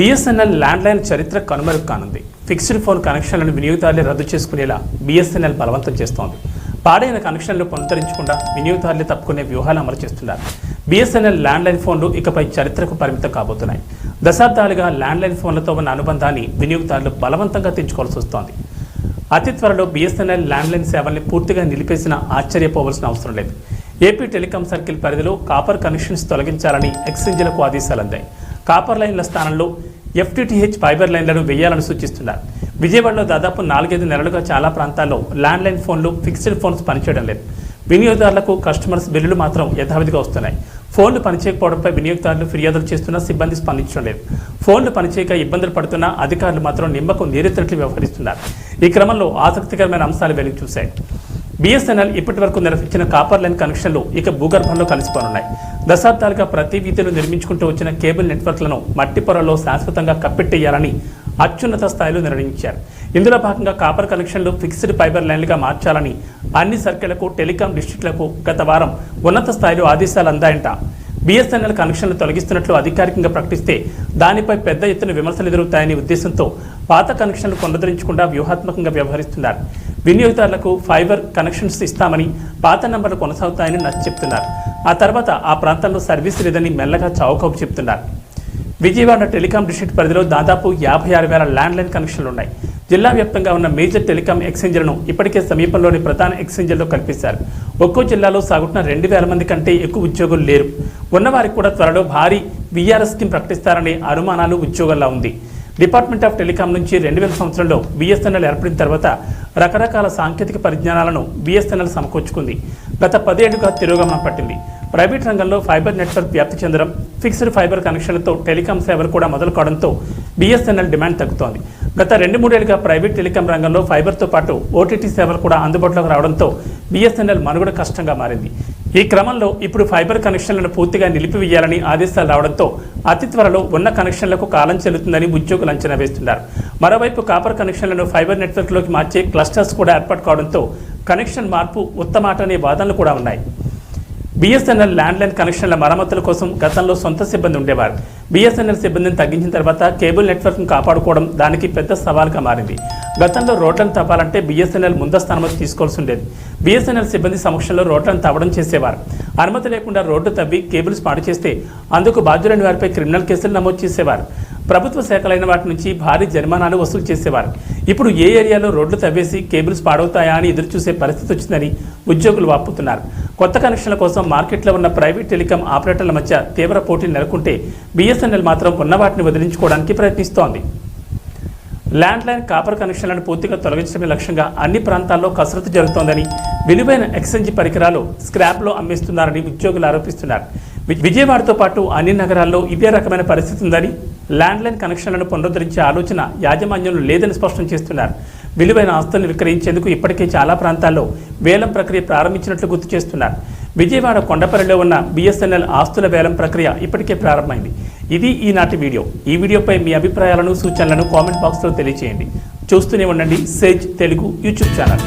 BSNL landline చరిత్ర కనుమరుగు కానుంది. ఫిక్స్డ్ ఫోన్ కనెక్షన్లను వినియోగదారులే రద్దు చేసుకునేలా బీఎస్ఎన్ఎల్ బలవంతం చేస్తోంది. పాడైన కనెక్షన్లు పునరుద్ధరించకుండా వినియోగదారులే తప్పుకునే వ్యూహాలు అమలు చేస్తున్నారు. బీఎస్ఎన్ఎల్ ల్యాండ్లైన్ ఫోన్లు ఇకపై చరిత్రకు పరిమితం కాబోతున్నాయి. దశాబ్దాలుగా ల్యాండ్లైన్ ఫోన్లతో ఉన్న అనుబంధాన్ని వినియోగదారులు బలవంతంగా తెంచుకోవాల్సి వస్తోంది. అతి త్వరలో బీఎస్ఎన్ఎల్ ల్యాండ్లైన్ సేవల్ని పూర్తిగా నిలిపేసిన ఆశ్చర్యపోవలసిన అవసరం లేదు. ఏపీ టెలికాం సర్కిల్ పరిధిలో కాపర్ కనెక్షన్స్ తొలగించాలని ఎక్స్చేంజ్లకు ఆదేశాలు అందాయి. కాపర్ లైన్ల స్థానంలో ఎఫ్టీటీహెచ్ ఫైబర్ లైన్లను వేయాలని సూచిస్తున్నారు. విజయవాడలో దాదాపు నాలుగైదు నెలలుగా చాలా ప్రాంతాల్లో ల్యాండ్లైన్ ఫోన్లు ఫిక్స్డ్ ఫోన్స్ పనిచేయడం లేదు. వినియోగదారులకు కస్టమర్స్ బిల్లులు మాత్రం యథావిధిగా వస్తున్నాయి. ఫోన్లు పనిచేయకపోవడంపై వినియోగదారులు ఫిర్యాదులు చేస్తున్నా సిబ్బంది స్పందించడం లేదు. ఫోన్లు పనిచేయక ఇబ్బందులు పడుతున్న అధికారులు మాత్రం నిమ్మకు నీరెత్తినట్లు వ్యవహరిస్తున్నారు. ఈ క్రమంలో ఆసక్తికరమైన అంశాలు వెలుగు చూశాయి. బీఎస్ఎన్ఎల్ ఇప్పటి వరకు నిర్వహించిన కాపర్ లైన్ కనెక్షన్లు ఇక భూగర్భంలో కలిసిపోనున్నాయి. దశాబ్దాలుగా ప్రతి వీధిలో నిర్మించుకుంటూ వచ్చిన కేబుల్ నెట్వర్క్లను మట్టి పొరలో శాశ్వతంగా కప్పెట్టేయాలని అత్యున్నత స్థాయిలో నిర్ణయించారు. ఇందులో భాగంగా కాపర్ కనెక్షన్లు ఫిక్స్డ్ ఫైబర్ లైన్లుగా మార్చాలని అన్ని సర్కిళ్ళకు టెలికాం డిస్టిక్లకు గత వారం ఉన్నత స్థాయిలో ఆదేశాలు అందాయంట. బీఎస్ఎన్ఎల్ కనెక్షన్లు తొలగిస్తున్నట్లు అధికారికంగా ప్రకటిస్తే దానిపై పెద్ద ఎత్తున విమర్శలు ఎదురవుతాయనే ఉద్దేశంతో పాత కనెక్షన్లు పునరుద్ధరించకుండా వ్యూహాత్మకంగా వ్యవహరిస్తున్నారు. వినియోగదారులకు ఫైబర్ కనెక్షన్స్ ఇస్తామని పాత నంబర్లు కొనసాగుతాయని నచ్చ చెప్తున్నారు. ఆ తర్వాత ఆ ప్రాంతంలో సర్వీస్ లేదని మెల్లగా చౌకపు చెప్తున్నారు. విజయవాడ టెలికాం డిస్ట్రిక్ట్ పరిధిలో దాదాపు యాభై ఆరు వేల ల్యాండ్లైన్ కనెక్షన్లు ఉన్నాయి జిల్లా వ్యాప్తంగా ఉన్న మేజర్ టెలికాం ఎక్స్చేంజ్లను ఇప్పటికే సమీపంలోని ప్రధాన ఎక్స్చేంజ్ల్లో కల్పిస్తారు ఒక్కో జిల్లాలో సాగుతున్న రెండు వేల మంది కంటే ఎక్కువ ఉద్యోగులు లేరు. ఉన్నవారికి కూడా త్వరలో భారీ విఆర్ఎస్ స్కీమ్ ప్రకటిస్తారనే అనుమానాలు ఉద్యోగంలా ఉంది. డిపార్ట్మెంట్ ఆఫ్ టెలికాం నుంచి రెండు వేల సంవత్సరంలో బిఎస్ఎన్ఎల్ ఏర్పడిన తర్వాత రకరకాల సాంకేతిక పరిజ్ఞానాలను బిఎస్ఎన్ఎల్ సమకూర్చుకుంది. గత పదేళ్ళుగా తిరోగమనం పట్టింది. ప్రైవేట్ రంగంలో ఫైబర్ నెట్వర్క్ వ్యాప్తి చెందడం ఫిక్స్డ్ ఫైబర్ కనెక్షన్లతో టెలికాం సేవలు కూడా మొదలు కావడంతో బిఎస్ఎన్ఎల్ డిమాండ్ తగ్గుతోంది. గత రెండు మూడేళ్ళుగా ప్రైవేట్ టెలికాం రంగంలో ఫైబర్తో పాటు ఓటీటీ సేవలు కూడా అందుబాటులోకి రావడంతో బిఎస్ఎన్ఎల్ మనుగడ కష్టంగా మారింది. ఈ క్రమంలో ఇప్పుడు ఫైబర్ కనెక్షన్లను పూర్తిగా నిలిపివేయాలని ఆదేశాలు రావడంతో అతి త్వరలో ఉన్న కనెక్షన్లకు కాలం చెల్లుతుందని ఉద్యోగులు అంచనా వేస్తున్నారు. మరోవైపు కాపర్ కనెక్షన్లను ఫైబర్ నెట్వర్క్లోకి మార్చే క్లస్టర్స్ కూడా ఏర్పాటు కావడంతో కనెక్షన్ మార్పు ఉత్తమాట అనే వాదనలు కూడా ఉన్నాయి. బీఎస్ఎన్ఎల్ ల్యాండ్లైన్ కనెక్షన్ల మరమ్మతుల కోసం గతంలో సొంత సిబ్బంది ఉండేవారు. బీఎస్ఎన్ఎల్ సిబ్బందిని తగ్గించిన తర్వాత కేబుల్ నెట్వర్క్ను కాపాడుకోవడం దానికి పెద్ద సవాల్గా మారింది. గతంలో రోడ్లను తవ్వాలంటే బీఎస్ఎన్ఎల్ ముందస్తు అనుమతి తీసుకోవాల్సి ఉండేది. బీఎస్ఎన్ఎల్ సిబ్బంది సమక్షంలో రోడ్లను తవ్వడం చేసేవారు. అనుమతి లేకుండా రోడ్డు తవ్వి కేబుల్స్ పాడు చేస్తే అందుకు బాధ్యులైన వారిపై క్రిమినల్ కేసులు నమోదు చేసేవారు. ప్రభుత్వ శాఖలైన వాటి నుంచి భారీ జరిమానాలు వసూలు చేసేవారు. ఇప్పుడు ఏ ఏరియాలో రోడ్లు తవ్వేసి కేబుల్స్ పాడవుతాయా అని ఎదురుచూసే పరిస్థితి వచ్చిందని ఉద్యోగులు వాపుతున్నారు. కొత్త కనెక్షన్ల కోసం మార్కెట్లో ఉన్న ప్రైవేట్ టెలికాం ఆపరేటర్ల మధ్య తీవ్ర పోటీ నెలకొంటే బీఎస్ఎన్ఎల్ మాత్రం ఉన్న వాటిని వదిలించుకోవడానికి ప్రయత్నిస్తోంది. ల్యాండ్లైన్ కాపర్ కనెక్షన్లను పూర్తిగా తొలగించడమే లక్ష్యంగా అన్ని ప్రాంతాల్లో కసరత్తు జరుగుతోందని విలువైన ఎక్స్చేంజ్ పరికరాలు స్క్రాప్లో అమ్మేస్తున్నారని ఉద్యోగులు ఆరోపిస్తున్నారు. వి- విజయవాడతో పాటు అన్ని నగరాల్లో ఇదే రకమైన పరిస్థితి ఉందని ల్యాండ్లైన్ కనెక్షన్లను పునరుద్ధరించే ఆలోచన యాజమాన్యంలో లేదని స్పష్టం చేస్తున్నారు. విలువైన ఆస్తులను విక్రయించేందుకు ఇప్పటికే చాలా ప్రాంతాల్లో వేలం ప్రక్రియ ప్రారంభించినట్లు గుర్తు చేస్తున్నారు. విజయవాడ కొండపల్లిలో ఉన్న బిఎస్ఎన్ఎల్ ఆస్తుల వేలం ప్రక్రియ ఇప్పటికే ప్రారంభమైంది. ఇది ఈనాటి వీడియో. ఈ వీడియోపై మీ అభిప్రాయాలను సూచనలను కామెంట్ బాక్స్లో తెలియజేయండి చూస్తూనే ఉండండి సేజ్ తెలుగు యూట్యూబ్ ఛానల్.